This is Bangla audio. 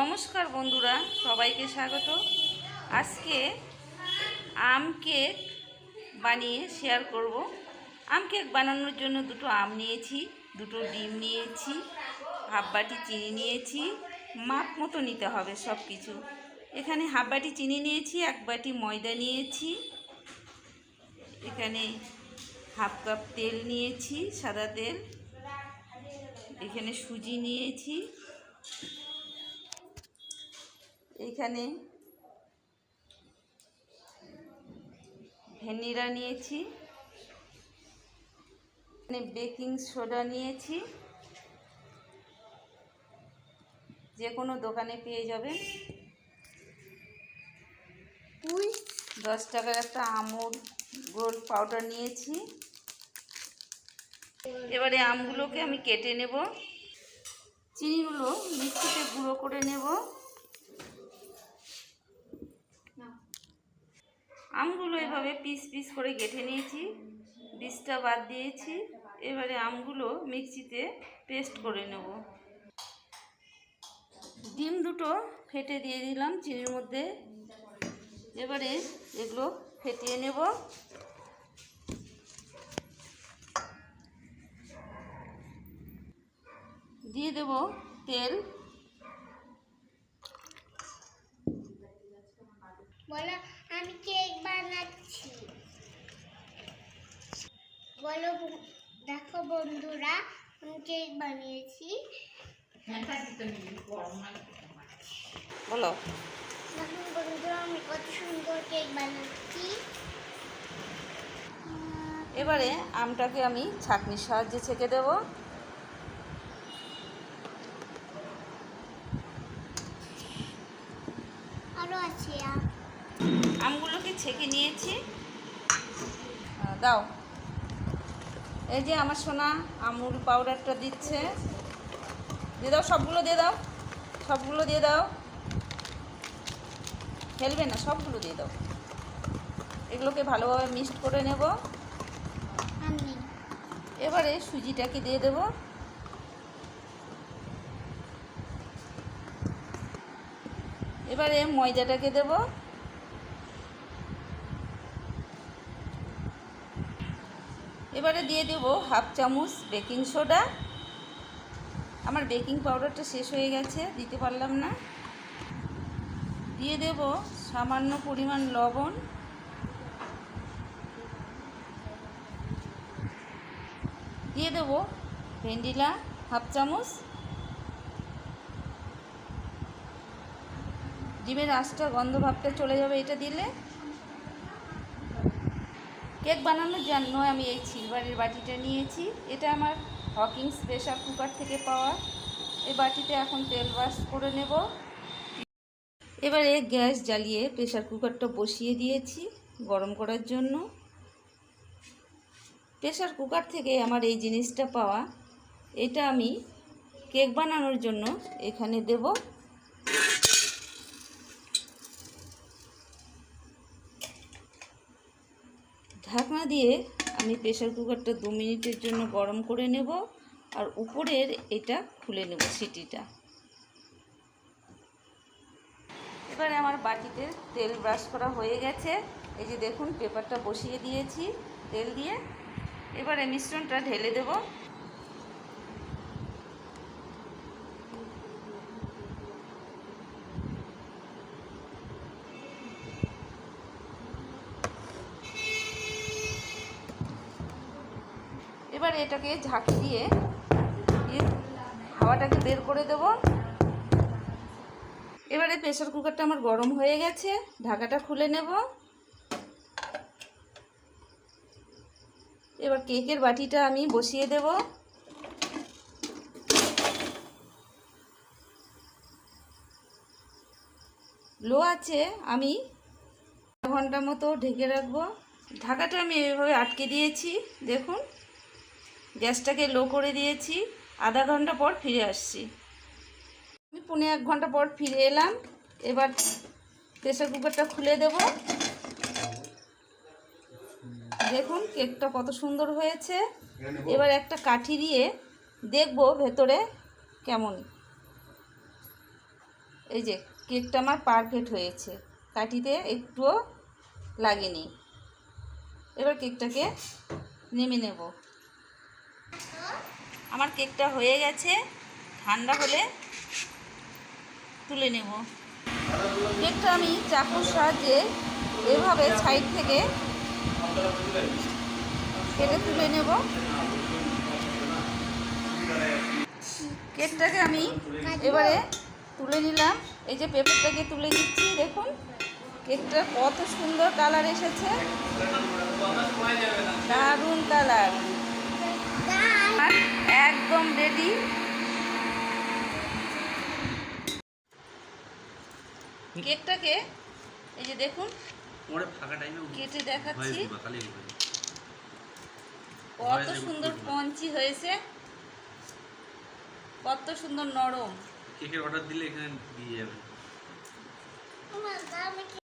নমস্কার বন্ধুরা, সবাইকে স্বাগত। আজকে আম কেক বানিয়ে শেয়ার করব। আম কেক বানানোর জন্য দুটো আম নিয়েছি, দুটো ডিম নিয়েছি হাফ বাটি চিনি নিয়েছি, মাপ মতো নিতে হবে সব কিছু এখানে হাফ বাটি চিনি নিয়েছি, এক বাটি ময়দা নিয়েছি, এখানে হাফ কাপ তেল নিয়েছি, সাদা তেল, এখানে সুজি নিয়েছি এখানে ভ্যানিলা নিয়েছি এখানে বেকিং সোডা নিয়েছি। যে কোনো দোকানে পেয়ে যাবেন। দশ টাকার একটা আমুল গোল্ড পাউডার নিয়েছি। এবারে আমগুলোকে আমি কেটে নেব। চিনিগুলো মিক্সিতে গুঁড়ো করে নেব। আমগুলো এভাবে পিস পিস করে গেঁথে নিয়েছি, বীজটা বাদ দিয়েছি, এবারে আমগুলো মিক্সিতে পেস্ট করে নেব। ডিম দুটো ফেটে দিয়ে দিলাম চিনির মধ্যে, এবারে এগুলো ফেটিয়ে নেব। দিয়ে দেব তেল। বলো বানাচ্ছি বলো দেখো বন্ধুরা আমি কেক বানিয়েছি। বলো। দেখুন বন্ধুরা আমি কত সুন্দর কেক বানাচ্ছি। এবারে আমটাকে আমি ছাঁকনির সাহায্যে ছেঁকে দেব আরও আছে আম। আমগুলোকে ছেঁকে নিয়েছি। দাও। এই যে আমার সোনা আমুল পাউডারটা দিচ্ছে। দিয়ে দাও সবগুলো দিয়ে দাও। সবগুলো দিয়ে দাও। ফেলবে না সবগুলো দিয়ে দাও। এগুলোকে ভালোভাবে মিক্সড করে নেব। এবারে সুজিটাকে দিয়ে দেব। এবারে ময়দাটাকে দেব। এবারে দিয়ে দেব হাফ চামচ বেকিং সোডা। আমার বেকিং পাউডারটা শেষ হয়ে গেছে, দিতে পারলাম না। দিয়ে দেব সামান্য পরিমাণ লবণ। দিয়ে দেবো ভেন্ডিলা হাফ চামচ। ডিমের আঁচটা গন্ধ ভাবটা চলে যাবে এটা দিলে। কেক বানানোর জন্য আমি এই সিলভারের বাটিটা নিয়েছি। এটা আমার হকিংস প্রেশার কুকার থেকে পাওয়া। এই বাটিতে এখন তেল ব্রাশ করে নেব। এবারে গ্যাস জ্বালিয়ে প্রেশার কুকারটা বসিয়ে দিয়েছি গরম করার জন্য। প্রেশার কুকার থেকে আমার এই জিনিসটা পাওয়া। এটা আমি কেক বানানোর জন্য এখানে দেব। ঢাকনা দিয়ে আমি প্রেশার কুকারটা দু মিনিটের জন্য গরম করে নেব আর উপরের এটা খুলে নেব সিটিটা। এবারে আমার বাটিতে তেল ব্রাশ করা হয়ে গেছে। এই যে দেখুন পেপারটা বসিয়ে দিয়েছি তেল দিয়ে। এবারে মিশ্রণটা ঢেলে দেব। এবার এটাকে ঝাঁকি দিয়ে হাওয়াটাকে বের করে দেব। এবারে প্রেশার কুকারটা আমার গরম হয়ে গেছে, ঢাকাটা খুলে নেব। এবার কেকের বাটিটা আমি বসিয়ে দেব। লো আছে, আমি ঘণ্টা মতো ঢেকে রাখব। ঢাকাটা আমি এভাবে আটকে দিয়েছি, দেখুন। গ্যাসটাকে লো করে দিয়েছি। আধা ঘণ্টা পর ফিরে আসছি। আমি পৌনে এক ঘণ্টা পর ফিরে এলাম। এবার প্রেসার কুকারটা খুলে দেব। দেখুন, কেকটা কত সুন্দর হয়েছে। এবার একটা কাঠি দিয়ে দেখব ভেতরে কেমন। এই যে, কেকটা আমার পারফেক্ট হয়েছে। কাঠিতে একটুও লাগেনি। এবার কেকটাকে নেমে নেব। আমার কেকটা হয়ে গেছে। ঠান্ডা হলে তুলে নেব। কেকটা আমি চাকুর সাহায্যে এভাবে সাইড থেকে কেটে তুলে নেব। কেকটাকে আমি এবারে তুলে নিলাম। এই যে পেপারটাকে তুলে নিচ্ছি, দেখুন। কেকটা কত সুন্দর কালার এসেছে। দারুণ কালার। আর একদম রেডি কেকটাকে এই যে দেখুন। ওরে ফাঁকা টাইমে কেটে দেখাচ্ছি। কত সুন্দর পঞ্চি হয়েছে। কত সুন্দর নরম। কেকের অর্ডার দিলে এখানে দিয়ে যাবে।